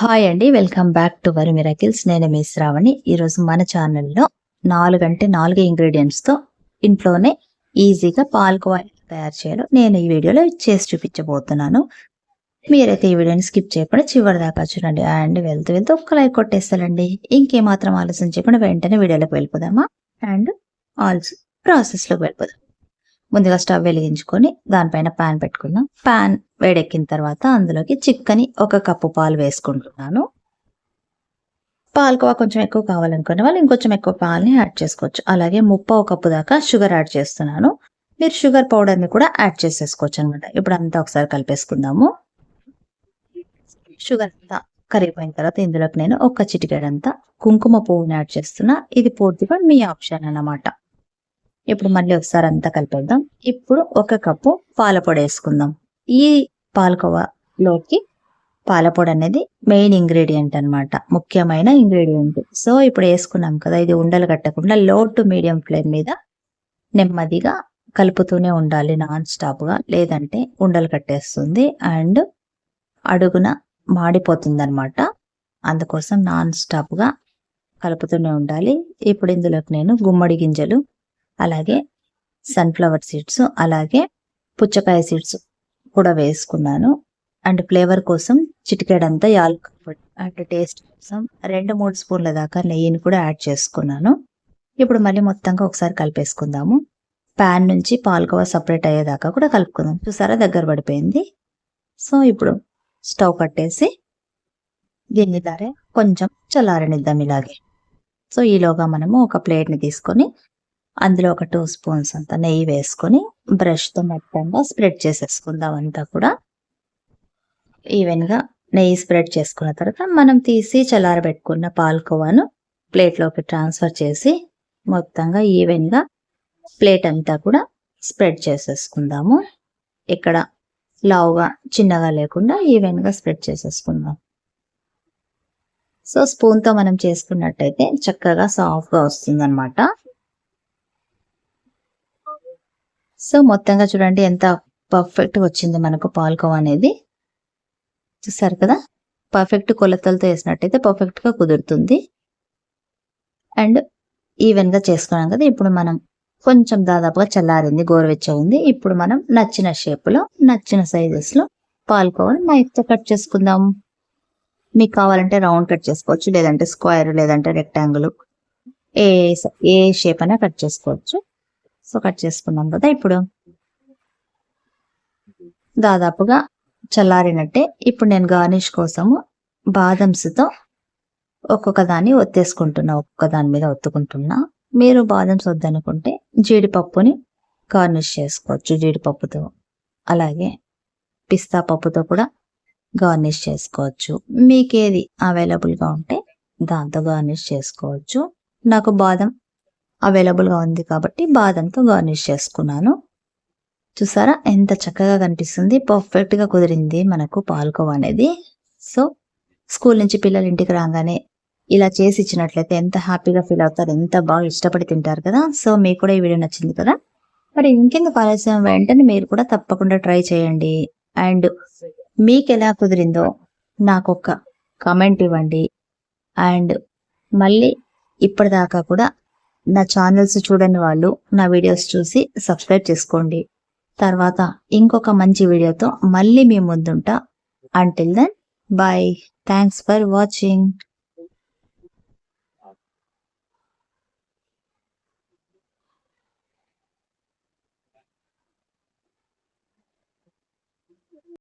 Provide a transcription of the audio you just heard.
Hi అండి welcome back to Vari miracles నేను మీ శ్రావణి. ఈరోజు మన ఛానల్లో నాలుగు అంటే నాలుగు ఇంగ్రీడియంట్స్తో ఇంట్లోనే ఈజీగా పాలకోవా తయారు చేయాలో నేను ఈ వీడియోలో చేసి చూపించబోతున్నాను. మీరైతే ఈ వీడియోని స్కిప్ చేయకుండా చివరి దాకా చూడండి. అండ్ వెళ్తూ వెళ్తూ ఒక్క లైక్ కొట్టేస్తారండి. ఇంకేమాత్రం ఆలోచన చేయకుండా వెంటనే వీడియోలోకి వెళ్ళిపోదామా? అండ్ ఆల్సో ప్రాసెస్లోకి వెళ్ళిపోదాం. ముందుగా స్టవ్ వెలిగించుకొని దానిపైన ప్యాన్ పెట్టుకున్నాం ప్యాన్ వేడెక్కిన తర్వాత అందులోకి చిక్కని ఒక కప్పు పాలు వేసుకుంటున్నాను. పాలకోవా కొంచెం ఎక్కువ కావాలనుకునే వాళ్ళు ఇంకొంచెం ఎక్కువ పాలని యాడ్ చేసుకోవచ్చు. అలాగే ముప్ప కప్పు దాకా షుగర్ యాడ్ చేస్తున్నాను. మీరు షుగర్ పౌడర్ని కూడా యాడ్ చేసేసుకోవచ్చు అనమాట ఇప్పుడు అంతా ఒకసారి కలిపేసుకుందాము. షుగర్ అంతా కరిగిపోయిన తర్వాత ఇందులోకి నేను ఒక చిటికెడంతా కుంకుమ పువ్వుని యాడ్ చేస్తున్నా. ఇది పూర్తిగా మీ ఆప్షన్ అన్నమాట. ఇప్పుడు మళ్ళీ ఒకసారి అంతా కలిపేద్దాం. ఇప్పుడు ఒక కప్పు పాలపొడి వేసుకుందాం. ఈ పాలకోవాలోకి పాలపొడి అనేది మెయిన్ ఇంగ్రీడియంట్ అన్నమాట. ముఖ్యమైన ఇంగ్రీడియంట్. సో ఇప్పుడు వేసుకున్నాం కదా ఇది ఉండలు కట్టకుండా లో టు మీడియం ఫ్లేమ్ మీద నెమ్మదిగా కలుపుతూనే ఉండాలి నాన్ స్టాప్గా లేదంటే ఉండలు కట్టేస్తుంది అండ్ అడుగున మాడిపోతుంది అనమాట అందుకోసం నాన్ స్టాప్గా కలుపుతూనే ఉండాలి. ఇప్పుడు ఇందులోకి నేను గుమ్మడి గింజలు అలాగే సన్ఫ్లవర్ సీడ్స్ అలాగే పుచ్చకాయ సీడ్స్ కూడా వేసుకున్నాను. అండ్ ఫ్లేవర్ కోసం చిటికెడంతా యాలకుల పొడి అండ్ టేస్ట్ కోసం రెండు మూడు స్పూన్ల దాకా నెయ్యిని కూడా యాడ్ చేసుకున్నాను. ఇప్పుడు మళ్ళీ మొత్తంగా ఒకసారి కలిపేసుకుందాము. ప్యాన్ నుంచి పాలకోవా సపరేట్ అయ్యేదాకా కూడా కలుపుకుందాం. చూసారా దగ్గర పడిపోయింది. సో ఇప్పుడు స్టవ్ కట్టేసి దీన్ని దారే కొంచెం చల్లారనిద్దాం ఇలాగే. సో ఈలోగా మనము ఒక ప్లేట్ని తీసుకొని అందులో ఒక టూ స్పూన్స్ అంత నెయ్యి వేసుకొని బ్రష్తో మొత్తంగా స్ప్రెడ్ చేసేసుకుందాం అంతా కూడా. ఈవెన్గా నెయ్యి స్ప్రెడ్ చేసుకున్న తర్వాత మనం తీసి చల్లారబెట్టుకున్న పాలకోవాను ప్లేట్లోకి ట్రాన్స్ఫర్ చేసి మొత్తంగా ఈవెన్గా ప్లేట్ అంతా కూడా స్ప్రెడ్ చేసేసుకుందాము. ఇక్కడ లావుగా చిన్నగా లేకుండా ఈవెన్గా స్ప్రెడ్ చేసేసుకుందాం. సో స్పూన్తో మనం చేసుకున్నట్టయితే చక్కగా సాఫ్ట్గా వస్తుందన్నమాట అనమాట సో మొత్తంగా చూడండి ఎంత పర్ఫెక్ట్ వచ్చింది మనకు పాలకోవా అనేది. చూసారు కదా? పర్ఫెక్ట్ కొలతలతో వేసినట్టయితే పర్ఫెక్ట్గా కుదురుతుంది. అండ్ ఈవెన్గా చేసుకున్నాం కదా? ఇప్పుడు మనం కొంచెం దాదాపుగా చల్లారింది గోరువెచ్చ ఉంది. ఇప్పుడు మనం నచ్చిన షేప్లో నచ్చిన సైజెస్లో నైఫ్తో కట్ చేసుకుందాం. మీకు కావాలంటే రౌండ్ కట్ చేసుకోవచ్చు లేదంటే స్క్వేర్ లేదంటే రెక్టాంగిల్ ఏ ఏ షేప్ అయినా కట్ చేసుకోవచ్చు. సో కట్ చేసుకున్నాం కదా ఇప్పుడు. దాదాపుగా చల్లారినట్టే ఇప్పుడు నేను గార్నిష్ కోసము బాదమ్స్తో ఒక్కొక్క దాన్ని ఒత్తేసుకుంటున్నా ఒక్కొక్క దాని మీద ఒత్తుకుంటున్నా. మీరు బాదమ్స్ వద్దనుకుంటే జీడిపప్పుని గార్నిష్ చేసుకోవచ్చు జీడిపప్పుతో. అలాగే పిస్తా పప్పుతో కూడా గార్నిష్ చేసుకోవచ్చు. మీకేది అవైలబుల్గా ఉంటే దాంతో గార్నిష్ చేసుకోవచ్చు. నాకు బాదం అవైలబుల్గా ఉంది కాబట్టి బాదంతో గార్నిష్ చేసుకున్నాను. చూసారా? ఎంత చక్కగా కనిపిస్తుంది. పర్ఫెక్ట్గా కుదిరింది మనకు పాల్కోవ అనేది. సో స్కూల్ నుంచి పిల్లలు ఇంటికి రాగానే ఇలా చేసి ఇచ్చినట్లయితే ఎంత హ్యాపీగా ఫీల్ అవుతారు ఎంత బాగా ఇష్టపడి తింటారు కదా. సో మీకు కూడా ఈ వీడియో నచ్చింది కదా. మరి ఇంకెందుకు ఆలస్యం? వెంటనే మీరు కూడా తప్పకుండా ట్రై చేయండి. అండ్ మీకు ఎలా కుదిరిందో నాకు ఒక కమెంట్ ఇవ్వండి. అండ్ మళ్ళీ ఇప్పటిదాకా కూడా నా ఛానల్స్ చూడని వాళ్ళు నా వీడియోస్ చూసి సబ్స్క్రైబ్ చేసుకోండి. తర్వాత ఇంకొక మంచి వీడియోతో మళ్ళీ మీ ముందుంటా. Until then bye thanks for watching